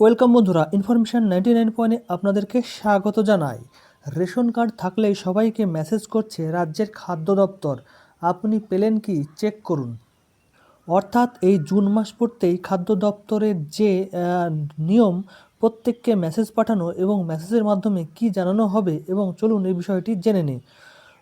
Welcome বন্ধুরা information ninety nine পয়েন্টে আপনাদেরকে স্বাগত জানাই। রেশন কার্ড থাকলেই সবাইকে মেসেজ করছে রাজ্যের খাদ্য দপ্তর। আপনি পেলেন কি? চেক করুন। অর্থাৎ এই জুন মাস পড়তেই খাদ্য দপ্তরের যে নিয়ম, প্রত্যেককে মেসেজ পাঠানো এবং মেসেজের মাধ্যমে কি জানানো হবে এবং চলুন এই বিষয়টি জেনে নিই।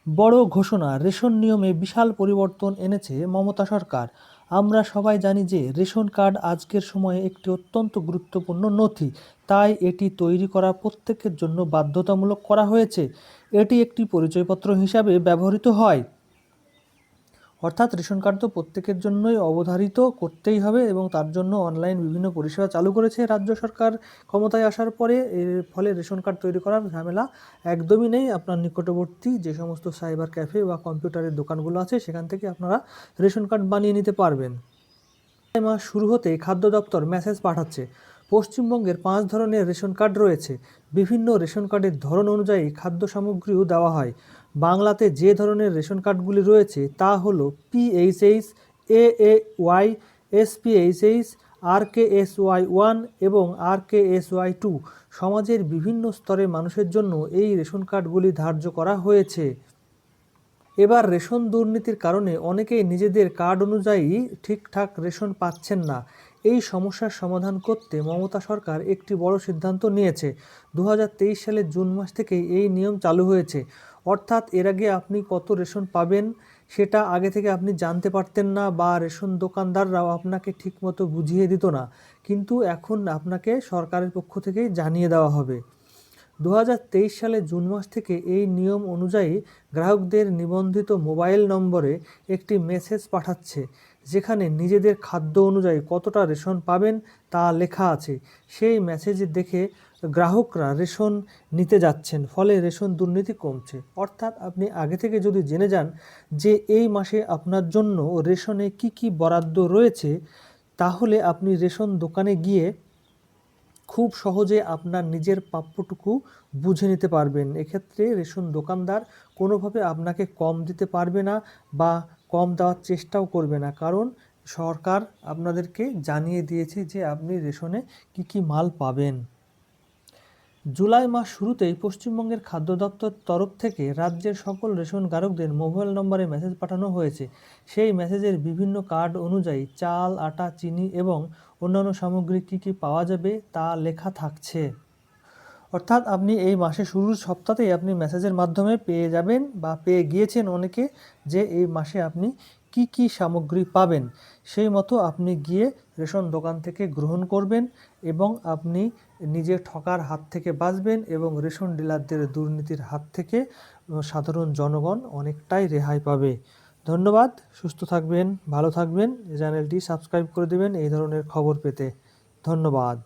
বড় ঘোষণা, রেশন নিয়মে বিশাল পরিবর্তন এনেছে মমতা সরকার। আমরা সবাই জানি যে রেশন কার্ড আজকের সময়ে একটি অত্যন্ত গুরুত্বপূর্ণ নথি। তাই এটি তৈরি করা প্রত্যেকের জন্য বাধ্যতামূলক করা হয়েছে। এটি একটি পরিচয়পত্র হিসাবে ব্যবহৃত হয়। অর্থাৎ রেশন কার্ড তো প্রত্যেকের জন্যই অবধারিত করতেই হবে এবং তার জন্য অনলাইন বিভিন্ন পরিষেবা চালু করেছে রাজ্য সরকার। ক্ষমতায় আসার পরে এর ফলে রেশন কার্ড তৈরি করার ঝামেলা একদমই নেই। আপনার নিকটবর্তী যে সমস্ত সাইবার ক্যাফে বা কম্পিউটারের দোকানগুলো আছে, সেখান থেকে আপনারা রেশন কার্ড বানিয়ে নিতে পারবেন। মাস শুরু হতে খাদ্য দপ্তর মেসেজ পাঠাচ্ছে, পশ্চিমবঙ্গের পাঁচ ধরনের রেশন কার্ড রয়েছে। বিভিন্ন রেশন কার্ডের ধরন অনুযায়ী খাদ্য সামগ্রীও দেওয়া হয়। বাংলাতে যে ধরনের রেশন কার্ডগুলি রয়েছে তা হলো PHH A A Y SPHH R K S Y one এবং R K S Y two সমাজের বিভিন্ন স্তরের মানুষের জন্য এই রেশন কার্ডগুলি ধার্য করা হয়েছে। এবার রেশন দুর্নীতির কারণে অনেকেই নিজেদের কার্ড অনুযায়ী ঠিকঠাক রেশন পাচ্ছেন না। এই সমস্যার সমাধান করতে মমতা সরকার একটি বড় সিদ্ধান্ত নিয়েছে। দু হাজার তেইশ সালের জুন মাস থেকেই এই নিয়ম চালু হয়েছে। অর্থাৎ এর আগে আপনি কত রেশন পাবেন সেটা আগে থেকে আপনি জানতে পারতেন না বা রেশন দোকানদাররাও আপনাকে ঠিকমতো বুঝিয়ে দিত না। কিন্তু এখন আপনাকে সরকারের পক্ষ থেকেই জানিয়ে দেওয়া হবে। দু হাজার তেইশ সালে জুন মাস থেকে এই নিয়ম অনুযায়ী গ্রাহকদের নিবন্ধিত মোবাইল নম্বরে একটি মেসেজ পাঠাচ্ছে, যেখানে নিজেদের খাদ্য অনুযায়ী কতটা রেশন পাবেন তা লেখা আছে। সেই মেসেজ দেখে গ্রাহকরা রেশন নিতে যাচ্ছেন, ফলে রেশন দুর্নীতি কমছে। অর্থাৎ আপনি আগে থেকে যদি জেনে যান যে এই মাসে আপনার জন্য রেশনে কি কি বরাদ্দ রয়েছে, তাহলে আপনি রেশন দোকানে গিয়ে খুব সহজে আপনার নিজের প্রাপ্যটুকু বুঝে নিতে পারবেন। এক্ষেত্রে রেশন দোকানদার কোনোভাবে আপনাকে কম দিতে পারবে না বা কম দেওয়ার চেষ্টাও করবে না। কারণ সরকার আপনাদেরকে জানিয়ে দিয়েছে যে আপনি রেশনে কি কি মাল পাবেন। জুলাই মাস শুরুতেই পশ্চিমবঙ্গের খাদ্য দপ্তর তরফ থেকে রাজ্যের সকল রেশন গ্রাহকদের মোবাইল নম্বরে মেসেজ পাঠানো হয়েছে। সেই মেসেজের বিভিন্ন কার্ড অনুযায়ী চাল, আটা, চিনি এবং অন্যান্য সামগ্রী কী কী পাওয়া যাবে তা লেখা থাকছে। অর্থাৎ আপনি এই মাসের শুরুর সপ্তাহতেই আপনি মেসেজের মাধ্যমে পেয়ে যাবেন বা পেয়ে গিয়েছেন অনেকে যে এই মাসে আপনি কি কি সামগ্রী পাবেন, সেই মতো আপনি গিয়ে রেশন দোকান থেকে গ্রহণ করবেন এবং আপনি নিজে ঠকার হাত থেকে বাঁচবেন এবং রেশন ডিলারদের দুর্নীতির হাত থেকে সাধারণ জনগণ অনেকটাই রেহাই পাবে। ধন্যবাদ, সুস্থ থাকবেন, ভালো থাকবেন চ্যানেলটি সাবস্ক্রাইব করে দেবেন এই ধরনের খবর পেতে। ধন্যবাদ।